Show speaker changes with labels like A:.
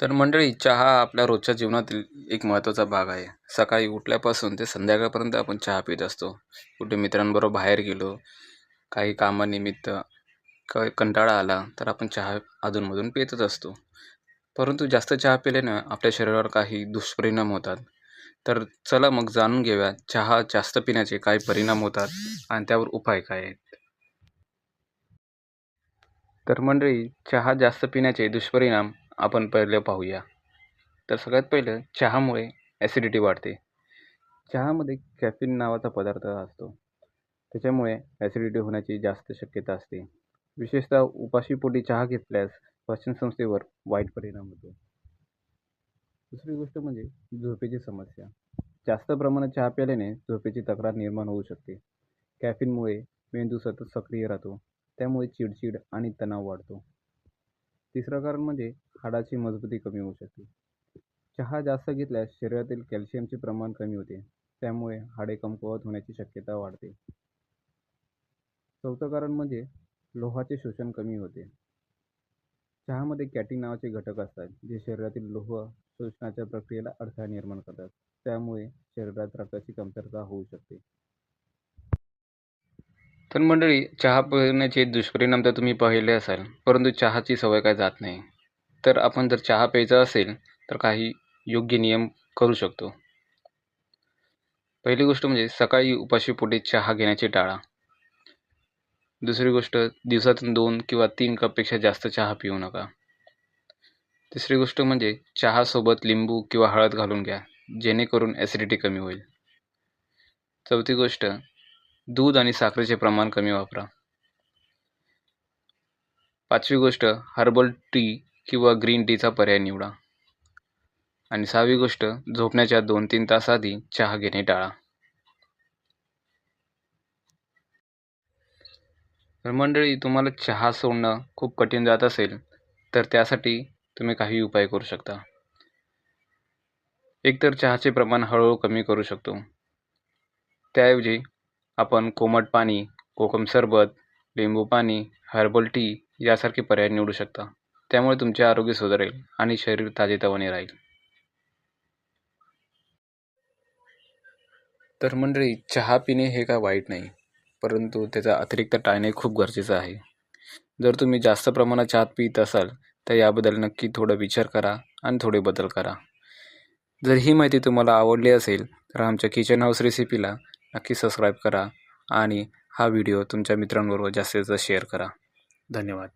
A: तर मंडळी चहा आपल्या रोजच्या जीवनातील एक महत्त्वाचा भाग आहे. सकाळी उठल्यापासून ते संध्याकाळपर्यंत आपण चहा पित असतो. कुठे मित्रांबरोबर बाहेर गेलो काही कामानिमित्त क कंटाळा आला तर आपण चहा अधूनमधून पितच असतो. परंतु जास्त चहा पिल्यानं आपल्या शरीरावर काही दुष्परिणाम होतात. तर चला मग जाणून घेऊया चहा जास्त पिण्याचे काय परिणाम होतात आणि त्यावर उपाय काय आहेत. तर मंडळी चहा जास्त पिण्याचे दुष्परिणाम आपण पहिले पाहूया. तर सगळ्यात पहिलं चहामुळे ॲसिडिटी वाढते. चहामध्ये कॅफिन नावाचा पदार्थ असतो. त्याच्यामुळे ॲसिडिटी होण्याची जास्त शक्यता असते. विशेषतः उपाशीपोटी चहा घेतल्यास पचनसंस्थेवर वाईट परिणाम होतो. दुसरी गोष्ट म्हणजे झोपेची समस्या. जास्त प्रमाणात चहा प्याल्याने झोपेची तक्रार निर्माण होऊ शकते. कॅफिनमुळे मेंदू सतत सक्रिय राहतो. त्यामुळे चिडचिड आणि तणाव वाढतो. तिसरं कारण म्हणजे हाडाची मजबूती कमी होऊ शकते. चहा जास्त घेतल्यास शरीरातील कॅल्शियमचे प्रमाण कमी होते. त्यामुळे हाडे कमकुवत होण्याची शक्यता वाढते. चौथं कारण म्हणजे लोहाचे शोषण कमी होते. चहामध्ये कॅटिन नावाचे घटक असतात जे शरीरातील लोह शोषणाच्या प्रक्रियेला अडथळा निर्माण करतात. त्यामुळे शरीरात रक्ताची कमतरता होऊ शकते. तर मंडळी चहा पिण्याचे दुष्परिणाम तर तुम्ही पाहिले असाल परंतु चहाची सवय काय जात नाही. तर आपण जर चहा प्यायचा असेल तर काही योग्य नियम करू शकतो. पहिली गोष्ट म्हणजे सकाळी उपाशीपोटी चहा घेण्याचे टाळा. दुसरी गोष्ट दिवसातून दोन किंवा तीन कपपेक्षा जास्त चहा पिऊ नका. तिसरी गोष्ट म्हणजे चहासोबत लिंबू किंवा हळद घालून घ्या जेणेकरून ॲसिडिटी कमी होईल. चौथी गोष्ट दूध आणि साखरेचे प्रमाण कमी वापरा. पाचवी गोष्ट हर्बल टी किंवा ग्रीन टीचा पर्याय निवडा. आणि सहावी गोष्ट झोपण्याच्या दोन तीन तास आधी चहा घेणे टाळा. तर मंडळी तुम्हाला चहा सोडणं खूप कठीण जात असेल तर त्यासाठी तुम्ही काही उपाय करू शकता. एकतर चहाचे प्रमाण हळूहळू कमी करू शकतो. त्याऐवजी आपण कोमट पाणी कोकम सरबत लिंबू पाणी हर्बल टी यासारखे पर्याय निवडू शकता. त्यामुळे तुमचे आरोग्य सुधारेल आणि शरीर ताजेतवाने राहील. तर मंडळी चहा पिणे हे काय वाईट नाही परंतु त्याचा अतिरिक्त टाळणे खूप गरजेचं आहे. जर तुम्ही जास्त प्रमाणात चहा पित असाल तर याबद्दल नक्की थोडा विचार करा आणि थोडे बदल करा. जर ही माहिती तुम्हाला आवडली असेल तर आमच्या किचन हाऊस रेसिपीला नक्की सबस्क्राईब करा आणि हा व्हिडिओ तुमच्या मित्रांबरोबर जास्तीत जास्त शेअर करा. धन्यवाद.